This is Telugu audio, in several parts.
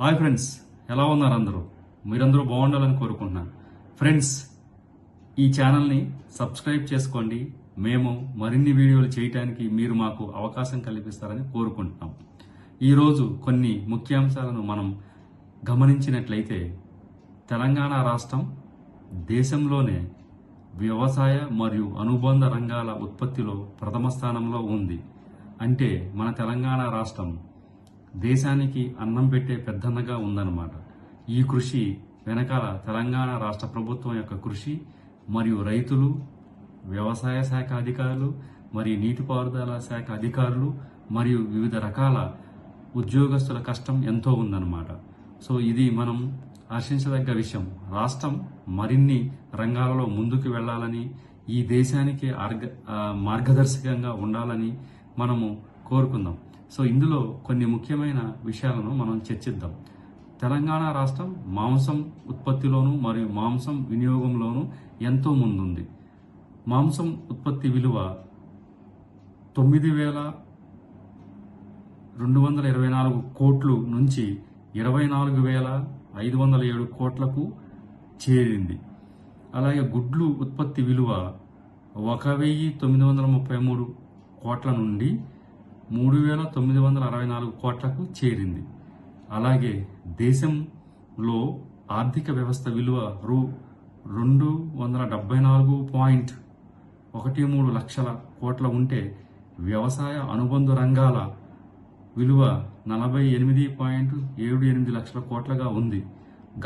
హాయ్ ఫ్రెండ్స్ ఎలా ఉన్నారు అందరూ? మీరందరూ బాగుండాలని కోరుకుంటున్నాను. ఫ్రెండ్స్ ఈ ఛానల్ని సబ్స్క్రైబ్ చేసుకోండి. మేము మరిన్ని వీడియోలు చేయడానికి మీరు మాకు అవకాశం కల్పిస్తారని కోరుకుంటున్నాం. ఈరోజు కొన్ని ముఖ్యాంశాలను మనం గమనించినట్లయితే తెలంగాణ రాష్ట్రం దేశంలోనే వ్యవసాయ మరియు అనుబంధ రంగాల ఉత్పత్తిలో ప్రథమ స్థానంలో ఉంది. అంటే మన తెలంగాణ రాష్ట్రం దేశానికి అన్నం పెట్టే పెద్దన్నగా ఉందన్నమాట. ఈ కృషి వెనకాల తెలంగాణ రాష్ట్ర ప్రభుత్వం యొక్క కృషి మరియు రైతులు వ్యవసాయ శాఖ అధికారులు మరియు నీటిపారుదల శాఖ అధికారులు మరియు వివిధ రకాల ఉద్యోగస్తుల కష్టం ఎంతో ఉందన్నమాట. సో ఇది మనం హర్షించదగ్గ విషయం. రాష్ట్రం మరిన్ని రంగాలలో ముందుకు వెళ్ళాలని ఈ దేశానికి ఆర్గ- మార్గదర్శకంగా ఉండాలని మనము కోరుకుందాం. సో ఇందులో కొన్ని ముఖ్యమైన విషయాలను మనం చర్చిద్దాం. తెలంగాణ రాష్ట్రం మాంసం ఉత్పత్తిలోను మరియు మాంసం వినియోగంలోను ఎంతో ముందుంది. మాంసం ఉత్పత్తి విలువ తొమ్మిది వేల రెండు వందల ఇరవై నాలుగు కోట్లు నుంచి ఇరవై నాలుగు వేల ఐదు వందల ఏడు కోట్లకు చేరింది. అలాగే గుడ్లు ఉత్పత్తి విలువ ఒక వెయ్యి తొమ్మిది వందల ముప్పై మూడు కోట్ల నుండి మూడు వేల తొమ్మిది వందల అరవై నాలుగు కోట్లకు చేరింది. అలాగే దేశంలో ఆర్థిక వ్యవస్థ విలువ రూ. రెండు వందల డెబ్బై నాలుగు పాయింట్ ఒకటి మూడు లక్షల కోట్ల ఉంటే వ్యవసాయ అనుబంధ రంగాల విలువ నలభై ఎనిమిది పాయింట్ ఏడు ఎనిమిది లక్షల కోట్లగా ఉంది.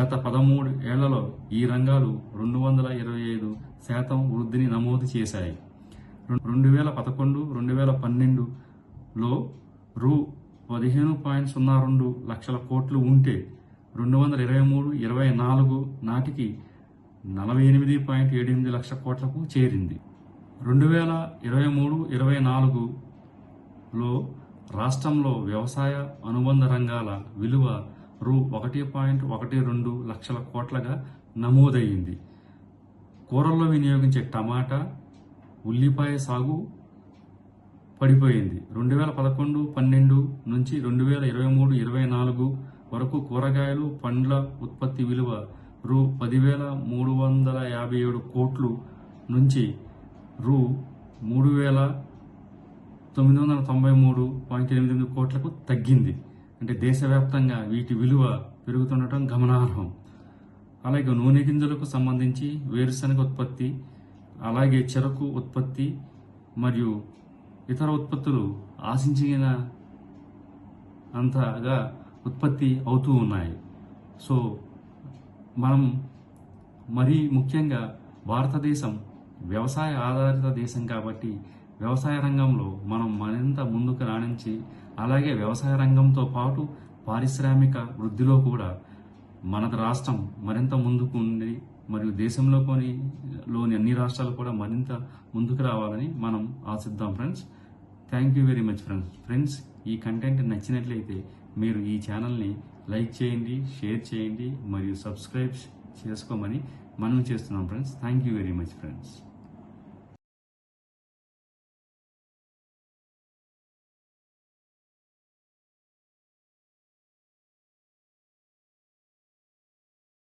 గత పదమూడు ఏళ్ళలో ఈ రంగాలు రెండు వందల ఇరవై ఐదు శాతం వృద్ధిని నమోదు చేశాయి. రెండు వేల పదకొండు రెండు వేల పన్నెండులో రూ పదిహేను పాయింట్ సున్నా రెండు లక్షల కోట్లు ఉంటే రెండు వందల ఇరవై మూడు ఇరవై నాలుగు నాటికి నలభై ఎనిమిది పాయింట్ ఏడు ఎనిమిది లక్షల కోట్లకు చేరింది. రెండు వేల ఇరవై మూడు ఇరవై నాలుగులో రాష్ట్రంలో వ్యవసాయ అనుబంధ రంగాల విలువ రూ. ఒకటి పాయింట్ ఒకటి రెండు లక్షల కోట్లగా నమోదయ్యింది. కూరల్లో వినియోగించే టమాటా ఉల్లిపాయ సాగు పడిపోయింది. రెండు వేల పదకొండు పన్నెండు నుంచి రెండు వేల ఇరవై మూడు ఇరవై నాలుగు వరకు కూరగాయలు పండ్ల ఉత్పత్తి విలువ రూ. పదివేల మూడు వందల యాభై ఏడు కోట్లు నుంచి రూ. మూడు వేల తొమ్మిది వందల తొంభై మూడు పాయింట్ ఎనిమిది కోట్లకు తగ్గింది. అంటే దేశవ్యాప్తంగా వీటి విలువ పెరుగుతుండటం గమనార్హం. అలాగే నూనె గింజలకు సంబంధించి వేరుశనగ ఉత్పత్తి అలాగే చెరకు ఉత్పత్తి మరియు ఇతర ఉత్పత్తులు ఆశించిన అంతగా ఉత్పత్తి అవుతూ ఉన్నాయి. సో మనం మరీ ముఖ్యంగా భారతదేశం వ్యవసాయ ఆధారిత దేశం కాబట్టి వ్యవసాయ రంగంలో మనం మరింత ముందుకు రాణించి అలాగే వ్యవసాయ రంగంతో పాటు పారిశ్రామిక వృద్ధిలో కూడా మన రాష్ట్రం మరింత ముందుకు ఉండి మరియు దేశంలో కొని లోని అన్ని రాష్ట్రాలు కూడా మరింత ముందుకు రావాలని మనం ఆశిద్దాం friends. Thank you very much friends friends ఈ కంటెంట్ నచ్చినట్లయితే మీరు ఈ ఛానల్ని లైక్ చేయండి షేర్ చేయండి మరియు సబ్స్క్రైబ్ చేసుకోమని మనం చేస్తున్నాం friends. Thank you very much friends